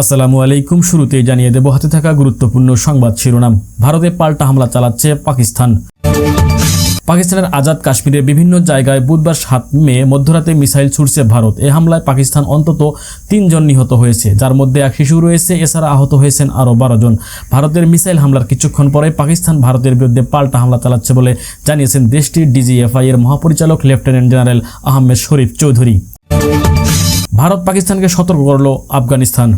আসসালামু আলাইকুম। শুরুতেই জানিয়ে দেব, হাতে থাকা গুরুত্বপূর্ণ সংবাদ শিরোনাম। ভারতে পাল্টা হামলা চালাচ্ছে পাকিস্তান। পাকিস্তানের আজাদ কাশ্মীরের বিভিন্ন জায়গায় বুধবার সাত মে মধ্যরাতে মিসাইল ছুটছে ভারত। এ হামলায় পাকিস্তান অন্তত তিনজন নিহত হয়েছে, যার মধ্যে এক শিশু রয়েছে, এছাড়া আহত হয়েছেন আরও বারো জন। ভারতের মিসাইল হামলার কিছুক্ষণ পরে পাকিস্তান ভারতের বিরুদ্ধে পাল্টা হামলা চালাচ্ছে বলে জানিয়েছেন দেশটির ডিজিএফআই এর মহাপরিচালক লেফটেন্যান্ট জেনারেল আহমেদ শরীফ চৌধুরী। ভারত পাকিস্তানকে সতর্ক করল আফগানিস্তান।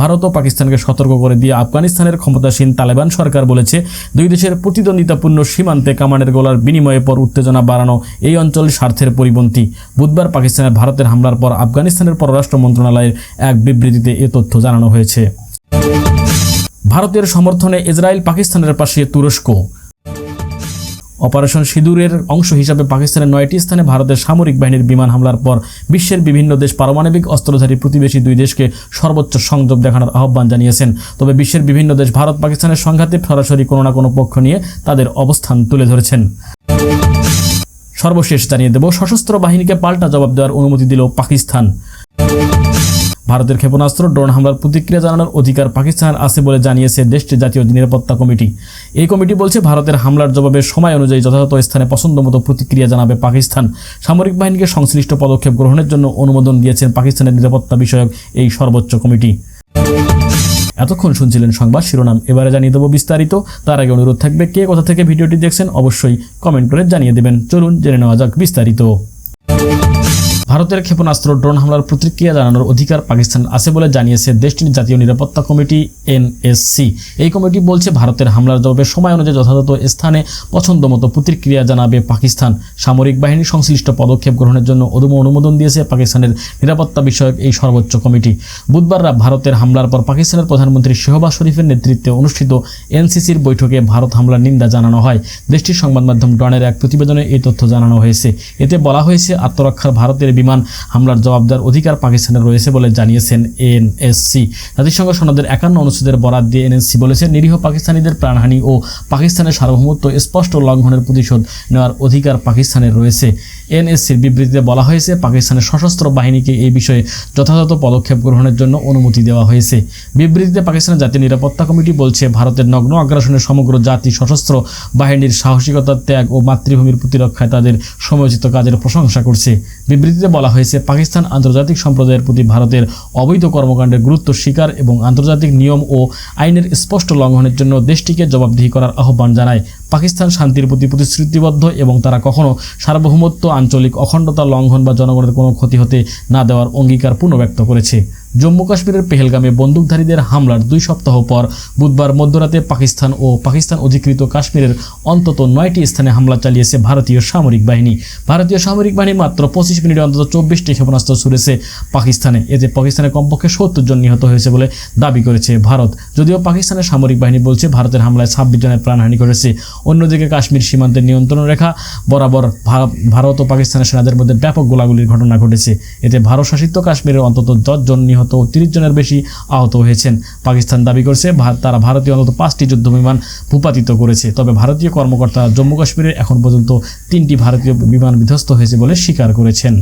ভারত ও পাকিস্তানকে সতর্ক করে দিয়ে আফগানিস্তানের ক্ষমতাসীন তালেবান সরকার বলেছে, দুই দেশের প্রতিদ্বন্দ্বিতাপূর্ণ সীমান্তে কামানের গোলার বিনিময়ে পর উত্তেজনা বাড়ানো এই অঞ্চল স্বার্থের পরিপন্থী। বুধবার পাকিস্তানের ভারতের হামলার পর আফগানিস্তানের পররাষ্ট্র মন্ত্রণালয়ের এক বিবৃতিতে এ তথ্য জানানো হয়েছে। ভারতের সমর্থনে ইসরায়েল পাকিস্তানের পাশে তুরস্ক। অপারেশন সিঁদুরের অংশ হিসাবে পাকিস্তানের নয়টি স্থানে ভারতের সামরিক বাহিনীর বিমান হামলার পর বিশ্বের বিভিন্ন দেশ পারমাণবিক অস্ত্রধারী প্রতিবেশী দুই দেশকে সর্বোচ্চ সংযোগ দেখানোর আহ্বান জানিয়েছেন। তবে বিশ্বের বিভিন্ন দেশ ভারত, পাকিস্তানের সংঘাতে সরাসরি কোনো না কোনো পক্ষ নিয়ে তাদের অবস্থান তুলে ধরেছেন। সর্বশেষ জানিয়ে দেব, সশস্ত্র বাহিনীকে পাল্টা জবাব দেওয়ার অনুমতি দিল পাকিস্তান। ভারতের ক্ষেপণাস্ত্র, ড্রোন হামলার প্রতিক্রিয়া জানানোর অধিকার পাকিস্তানের আছে বলে জানিয়েছে দেশটির জাতীয় নিরাপত্তা কমিটি। এই কমিটি বলছে, ভারতের হামলার জবাবে সময় অনুযায়ী যথাযথ স্থানে পছন্দমতো প্রতিক্রিয়া জানাবে পাকিস্তান। সামরিক বাহিনীকে সংশ্লিষ্ট পদক্ষেপ গ্রহণের জন্য অনুমোদন দিয়েছেন পাকিস্তানের নিরাপত্তা বিষয়ক এই সর্বোচ্চ কমিটি। এতক্ষণ শুনছিলেন সংবাদ শিরোনাম। এবারে জানিয়ে দেবো বিস্তারিত। তার আগে অনুরোধ থাকবে, কে কোথা থেকে ভিডিওটি দেখছেন অবশ্যই কমেন্ট করে জানিয়ে দেবেন। চলুন জেনে নেওয়া যাক বিস্তারিত। ভারতের ক্ষেপণাস্ত্র ড্রোন হামলার প্রতিক্রিয়া জানানোর অধিকার পাকিস্তান আছে বলে জানিয়েছে দেশটির জাতীয় নিরাপত্তা কমিটি, এনএসসি। এই কমিটি বলছে, ভারতের হামলার জবাবে সময় অনুযায়ী যথাযথ স্থানে পছন্দমতো প্রতিক্রিয়া জানাবে পাকিস্তান। সামরিক বাহিনী সংশ্লিষ্ট পদক্ষেপ গ্রহণের জন্য অদম্য অনুমোদন দিয়েছে পাকিস্তানের নিরাপত্তা বিষয়ক এই সর্বোচ্চ কমিটি। বুধবার ভারতের হামলার পর পাকিস্তানের প্রধানমন্ত্রী শেহবাজ শরীফের নেতৃত্বে অনুষ্ঠিত এনসিসির বৈঠকে ভারত হামলার নিন্দা জানানো হয়। দেশটির সংবাদ মাধ্যম ডনের এক প্রতিবেদনে এই তথ্য জানানো হয়েছে। এতে বলা হয়েছে, আত্মরক্ষার ভারতের বিমান হামলার জবাব দেওয়ার অধিকার পাকিস্তানের রয়েছে বলে জানিয়েছেন এনএসসি। জাতিসংঘ সনদের একান্ন অনুচ্ছেদের বরাদ দিয়ে এনএসসি বলেছে, নিরীহ পাকিস্তানিদের প্রাণহানি ও পাকিস্তানের সার্বভৌমত্ব স্পষ্ট লঙ্ঘনের প্রতিশোধ নেওয়ার অধিকার পাকিস্তানের রয়েছে। এনএসসির বিবৃতিতে বলা হয়েছে, পাকিস্তানের সশস্ত্র বাহিনীকে এই বিষয়ে যথাযথ পদক্ষেপ গ্রহণের জন্য অনুমতি দেওয়া হয়েছে। বিবৃতিতে পাকিস্তানের জাতীয় নিরাপত্তা কমিটি বলছে, ভারতের নগ্ন আগ্রাসনের সমগ্র জাতি সশস্ত্র বাহিনীর সাহসিকতার ত্যাগ ও মাতৃভূমির প্রতিরক্ষায় তাদের সময়োচিত কাজের প্রশংসা করছে। বিবৃতিতে বলা হয়েছে, পাকিস্তান আন্তর্জাতিক সম্প্রদায়ের প্রতি ভারতের অবৈধ কর্মকাণ্ডের গুরুত্ব স্বীকার এবং আন্তর্জাতিক নিয়ম ও আইনের স্পষ্ট লঙ্ঘনের জন্য দেশটিকে জবাবদিহি করার আহ্বান জানায়। পাকিস্তান শান্তির প্রতি প্রতিশ্রুতিবদ্ধ এবং তারা কখনো সার্বভৌমত্ব, আঞ্চলিক অখণ্ডতা লঙ্ঘন বা জনগণের কোনো ক্ষতি হতে না দেওয়ার অঙ্গীকার পুনর্ব্যক্ত করেছে। জম্মু কাশ্মীরের পেহেলগামে বন্দুকধারীদের হামলার দুই সপ্তাহ পর বুধবার মধ্যরাতে পাকিস্তান ও পাকিস্তান অধিকৃত কাশ্মীরের অন্তত নয়টি স্থানে হামলা চালিয়েছে ভারতীয় সামরিক বাহিনী। ভারতীয় সামরিক বাহিনী মাত্র পঁচিশ মিনিটে অন্তত চব্বিশটি ক্ষেপণাস্ত্র ছুড়েছে পাকিস্তানে। এতে পাকিস্তানের কমপক্ষে সত্তর জন নিহত হয়েছে বলে দাবি করেছে ভারত। যদিও পাকিস্তানের সামরিক বাহিনী বলছে ভারতের হামলায় ছাব্বিশ জনের প্রাণহানি করেছে অন্যদিকে কাশ্মীর সীমান্তের নিয়ন্ত্রণ রেখা বরাবর ভারত ও পাকিস্তানের সেনাদের মধ্যে ব্যাপক গোলাগুলির ঘটনা ঘটেছে। এতে ভারত শাসিত কাশ্মীরের অন্তত জন নিহত নিহত তিরিশ জনের বেশি আহত হয়েছেন। পাকিস্তান দাবি করছে তারা ভারতীয় অন্তত পাঁচটি যুদ্ধ বিমান ভূপাতিত করেছে। তবে ভারতীয় কর্মকর্তা জম্মু কাশ্মীরে এখন পর্যন্ত তিনটি ভারতীয় বিমান বিধ্বস্ত হয়েছে বলে স্বীকার করেছেন।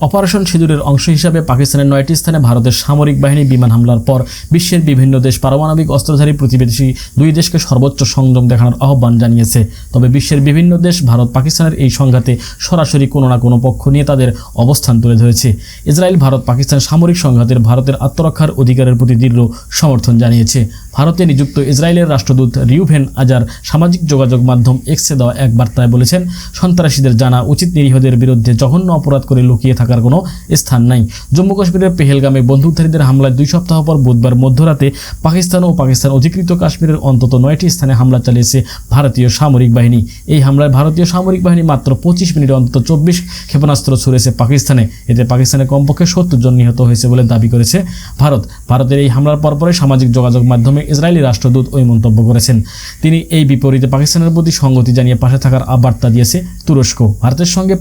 অপারেশন সিঁদুরের অংশ হিসাবে পাকিস্তানের নয়টি স্থানে ভারতের সামরিক বাহিনী বিমান হামলার পর বিশ্বের বিভিন্ন দেশ পারমাণবিক অস্ত্রধারী প্রতিবেশী দুই দেশকে সর্বোচ্চ সংযম দেখানোর আহ্বান জানিয়েছে। তবে বিশ্বের বিভিন্ন দেশ ভারত পাকিস্তানের এই সংঘাতে সরাসরি কোনো না কোনো পক্ষ নিয়ে তাদের অবস্থান তুলে ধরেছে। ইসরায়েল, ভারত, পাকিস্তান সামরিক সংঘাতের ভারতের আত্মরক্ষার অধিকারের প্রতি দৃঢ় সমর্থন জানিয়েছে। ভারতে নিযুক্ত ইসরায়েলের রাষ্ট্রদূত রিউভেন আজার সামাজিক যোগাযোগ মাধ্যম এক্সে দেওয়া এক বার্তায় বলেছেন, সন্ত্রাসীদের জানা উচিত নিরীহদের বিরুদ্ধে জঘন্য অপরাধ করে লুকিয়ে থাকার কোনো স্থান নাই। জম্মু কাশ্মীরের পেহেলগামে বন্দুকধারীদের হামলায় দুই সপ্তাহ পর বুধবার মধ্যরাতে পাকিস্তান ও পাকিস্তান অধিকৃত কাশ্মীরের অন্তত নয়টি স্থানে হামলা চালিয়েছে ভারতীয় সামরিক বাহিনী। এই হামলায় ভারতীয় সামরিক বাহিনী মাত্র পঁচিশ মিনিটে অন্তত চব্বিশ ক্ষেপণাস্ত্র ছুড়েছে পাকিস্তানে। এতে পাকিস্তানের কমপক্ষে সত্তর জন নিহত হয়েছে বলে দাবি করেছে ভারত। ভারতের এই হামলার পরপরে সামাজিক যোগাযোগ মাধ্যমে ইসরায়েলি রাষ্ট্রদূত ওই মন্তব্য করেছেন। তিনি এই বিপরীতে পাকিস্তানের প্রতি সংগতি জানিয়ে পাশে থাকার আবার্তা দিয়েছে তুরস্ক। ভারতের সঙ্গে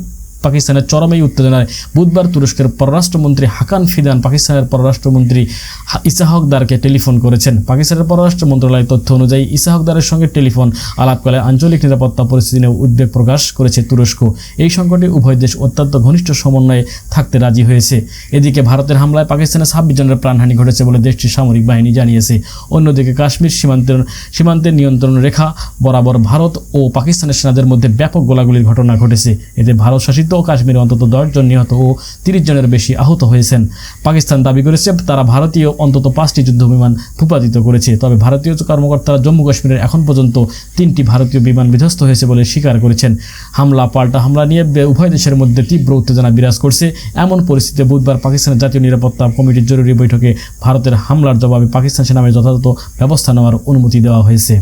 পাকিস্তানের চরমেই উত্তেজনায় বুধবার তুরস্কের পররাষ্ট্রমন্ত্রী হাকান ফিদান পাকিস্তানের পররাষ্ট্রমন্ত্রী ইসাহকদারকে টেলিফোন করেছেন। পাকিস্তানের পররাষ্ট্র মন্ত্রণালয়ের তথ্য অনুযায়ী ইসাহকদারের সঙ্গে টেলিফোন আলাপকালে আঞ্চলিক নিরাপত্তা পরিস্থিতি নিয়ে উদ্বেগ প্রকাশ করেছে তুরস্ক। এই সংকটে উভয় দেশ অত্যন্ত ঘনিষ্ঠ সমন্বয়ে থাকতে রাজি হয়েছে। এদিকে ভারতের হামলায় পাকিস্তানের ছাব্বিশ জনের প্রাণহানি ঘটেছে বলে দেশটির সামরিক বাহিনী জানিয়েছে। অন্যদিকে কাশ্মীর সীমান্তের সীমান্তের নিয়ন্ত্রণ রেখা বরাবর ভারত ও পাকিস্তানের সেনাদের মধ্যে ব্যাপক গোলাগুলির ঘটনা ঘটেছে। এতে ভারত শাসিত ও কাশ্মীরে অন্তত দশজন নিহত ও তিরিশ জনের বেশি আহত হয়েছেন। পাকিস্তান দাবি করেছে তারা ভারতীয় অন্তত পাঁচটি যুদ্ধবিমান ভূপাতিত করেছে। তবে ভারতীয় কর্মকর্তারা জম্মু কাশ্মীরের এখন পর্যন্ত তিনটি ভারতীয় বিমান বিধ্বস্ত হয়েছে বলে স্বীকার করেছেন। হামলা, পাল্টা হামলা নিয়ে উভয় দেশের মধ্যে তীব্র উত্তেজনা বিরাজ করছে। এমন পরিস্থিতিতে বুধবার পাকিস্তানের জাতীয় নিরাপত্তা কমিটির জরুরি বৈঠকে ভারতের হামলার জবাবে পাকিস্তান সেনাবাহিনীর যথাযথ ব্যবস্থা নেওয়ার অনুমতি দেওয়া হয়েছে।